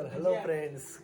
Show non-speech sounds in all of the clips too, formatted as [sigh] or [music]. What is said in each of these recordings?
तर hello friends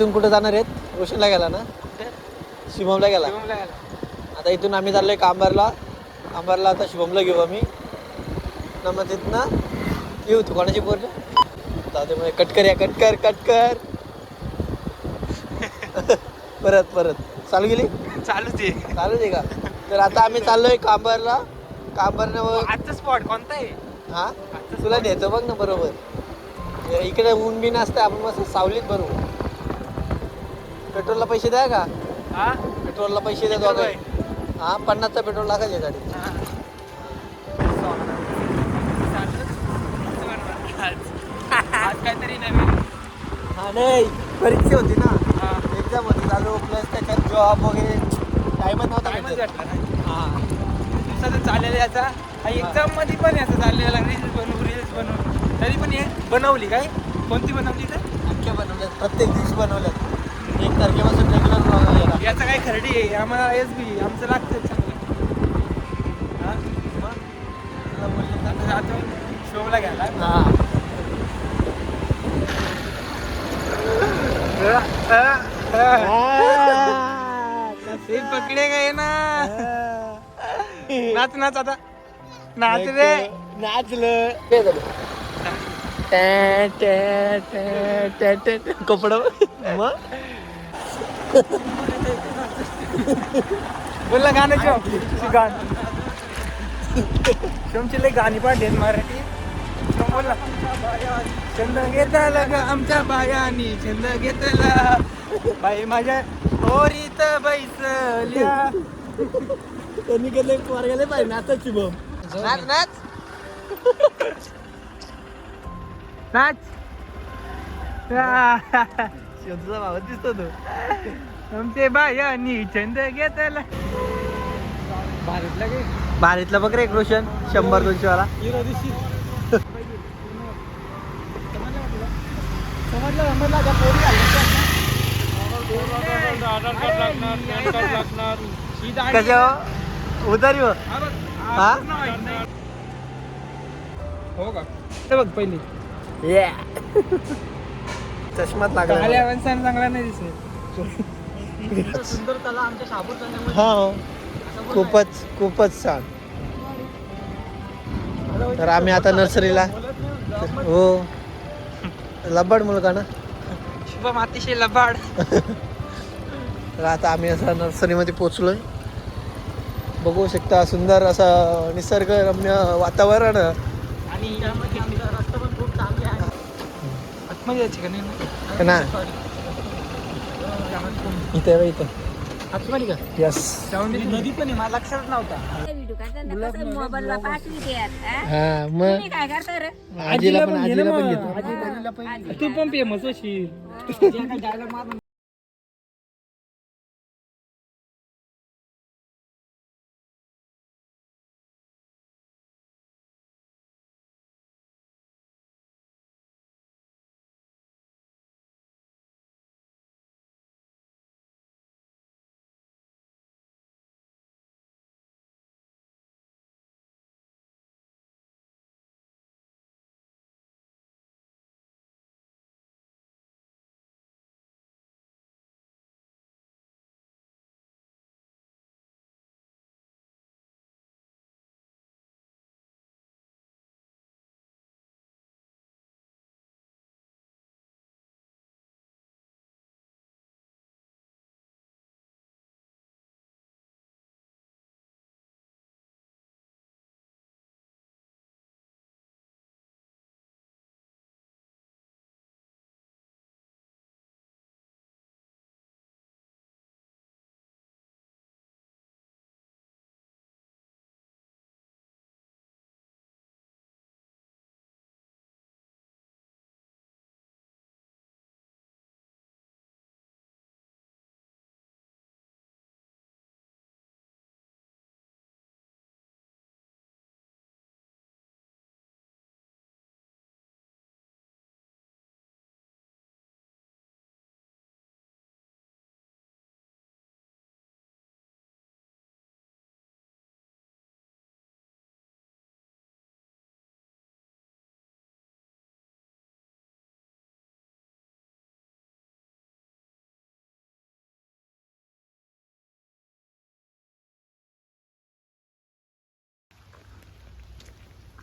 इथून कुठे जाणार आहेत? रोशनला गेला ना? शिवमला गेला. आता इथून आम्ही चाललोय कांबारला. कांबारला आता शिवमला घेऊ आम्ही. ना मग तिथनं येऊ तू. कोणाची जाते मग. कटकर या. कटकर कटकर [laughs] परत परत. चालू गेली चालू दे चालू दे का? तर आता आम्ही चाललोय कांबारला. कांबारनं आजचा स्पॉट कोणता आहे? हा? तुला नेतो बघ ना बरोबर. इकडे ऊन बिन असतं आपण मस्त सावलीत बरोबर पेट्रोलला पैसे द्या का? हा? पेट्रोलला पैसे द्या? दोघं. हा पन्नासचा पेट्रोल टाकायचे गाडी आज काहीतरी नवीन. हा नाही परीक्षा होती ना. हा. एक्झाम होती चालू प्लस त्याच्यात जॉब वगैरे टाइमच नव्हता टाइमच भेटत. भेटला नाही. हा. दिवसाचं चाललेलं याचा एक्झाममध्ये पण याचा चाललेला. रील्स बनवू रील्स बनवू. तरी पण हे बनवली काय? कोणती बनवली तर अख्ख्या बनवल्यात प्रत्येक दिवशी बनवल्यात. एक तारखेपासून रेग्युलर ब्लॉग याचा काय खरडी आहे आम्हाला एस बी आमचं लागतं चांगलं हा शोला घ्यायला. ते पकडे गए ना? नाच नाच आता. नाच रे. नाचलं. कपडा मग? बोलला गाणं शिव गाण. लय गाणी आहेत मराठी. बोलला. छंद घेतला ग आमच्या बायानी. छंद घेतला. बाई माझ्या ओरीत बैसल्या. त्यांनी केलं पोरगेले पाहिजे नाचत शुभम नाच. नाच. नाच. [laughs] शिवमचा भाव दिसतो तो. आमचे बायानी छंद घेतला भारतला बघ रे एक रोशन शंभर दोनशे वाला. कशा उधारी हो. हा? हो का? हे बघ पहिली. [laughs] चष्मात लागला चांगला नाही दिसत. हा हो. खूपच खूपच छान. तर आम्ही आता नर्सरीला. हो. लबाड मुलगा ना? शुभम अतिशय लबाड. तर आता आम्ही असं नर्सरीमध्ये पोचलोय. बघू शकता सुंदर असं निसर्गरम्य वातावरण. आणि आतमध्ये यायची का? नाही ना इथे बघ इथे. आतमध्ये का? यस नदी पण आहे मला लक्षात नव्हता. मोबाईलला पाठवते हा? हा मग? काय करता रे? आजीला पण आजीला पण. घेतो. तू पण फेमस होशील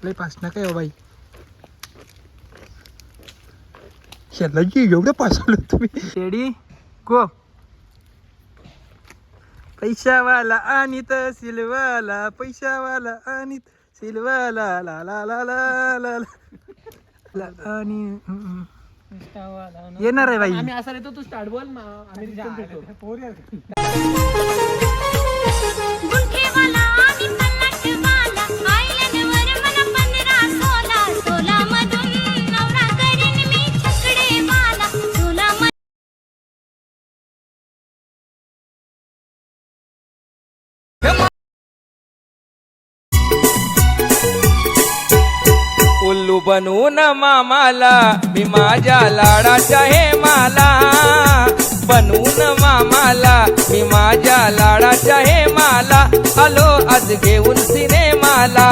लय पास नका येऊ बाई ह्याला जी एवढं पासवलं तुम्ही शेडी गो पैशावाला आणीत सिलवाला पैशावाला आणीत सिलवाला ला ला ला ला ला ला. ला आणि. येणार आहे बाई आम्ही असं येतो तू स्टार्ट बोल ना आम्ही रिटर्न बनवून मामाला मी माझ्या लाडाच्या हे माला बनवून मामाला मी माझ्या लाडाच्या हे माला आलो आज घेऊन सिनेमाला.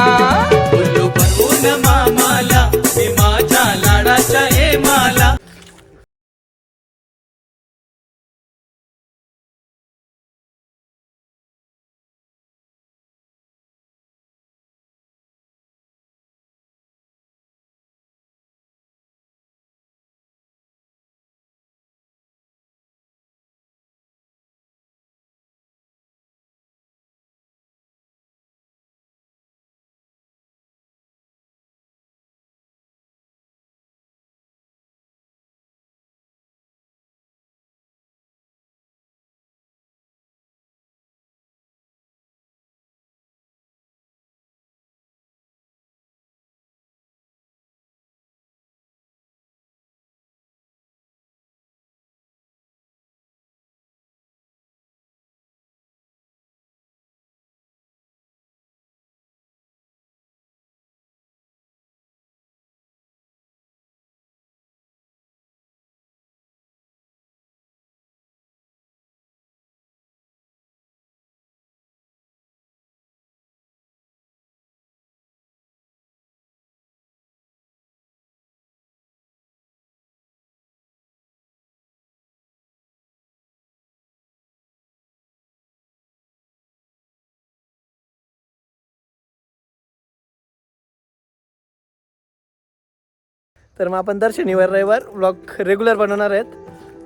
तर मग आपण दर शनिवार रविवार ब्लॉग रेग्युलर बनवणार आहेत.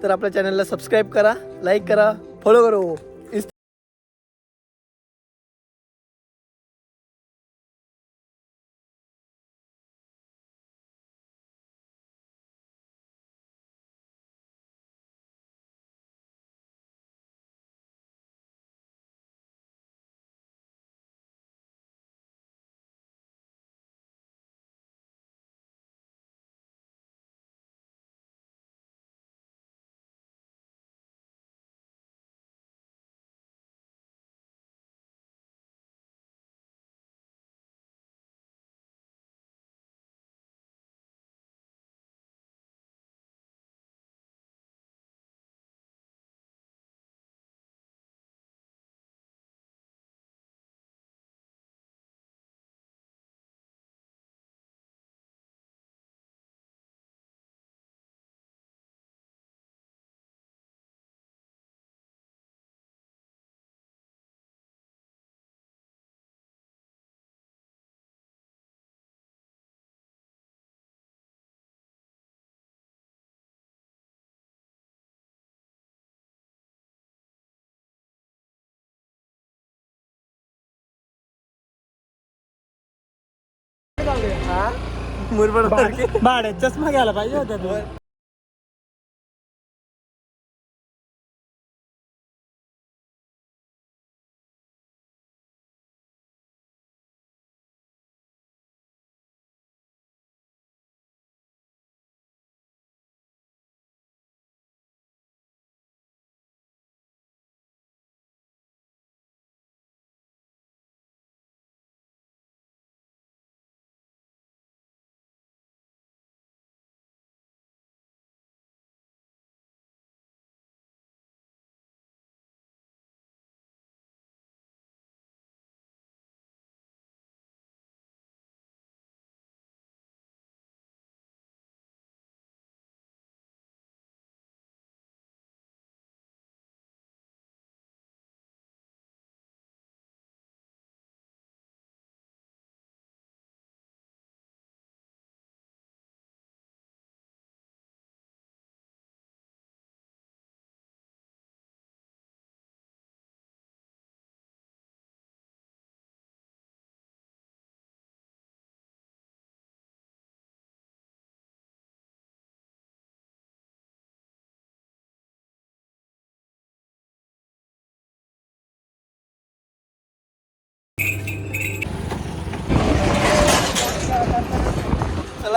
तर आपल्या चॅनलला सबस्क्राईब करा लाईक करा फॉलो करू. मुरबड भाड्यात चष्मा घ्यायला पाहिजे होता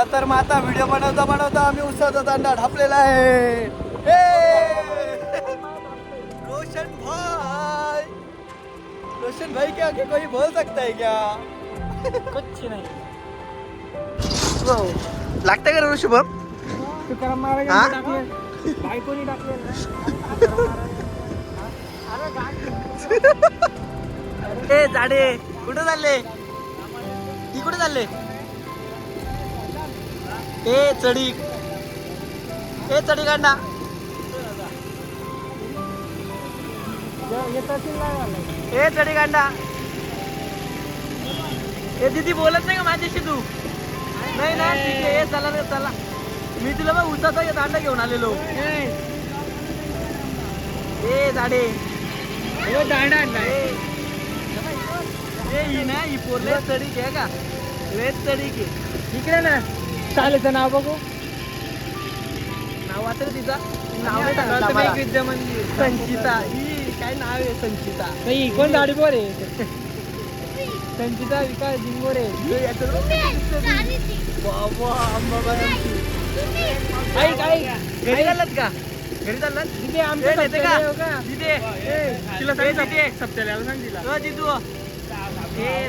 चला तर मग आता व्हिडिओ बनवता बनवता आम्ही उसाचा दांडा ढापलेला आहे. हे! रोशन भाई! रोशन भाई क्या आगे कोई बोल सकता है क्या? नाही। लागतंय का रे शुभम तुकाराम महाराज? टाकले बायकोनी टाकले [laughs] ए झाडे कुठे चालले? ती कुठे चालले? ए चढी. ए चढी कांडा ए चढी कांडा ए दीदी बोलत नाही का माझ्याशी तू? नाही ना ठीक आहे. ए, चला रे चला. मी तुला मग उसाचा दांडा घेऊन आलेलो. ए झाडे. दांडा आणलाय ए. ही ना ही पोरले चढी घे का? लेच चढी घे. इकडे ना. शाळेचं नाव बघू. नाव वाचलं तिचा. नाव सांगितलं. विद्या मंदिर संचिता. ही काय नाव आहे संचिता? नाही कोण गाडी बोर आहे? संचिता विकास जिंगोरे. बाबा अंबाबाई ऐक ऐक. घरी चाललात का? घरी चाललात? तिथे आमच्या तिला ए, सांग तिथे. सप्त्याला सांग तिला. अ, जितू. ए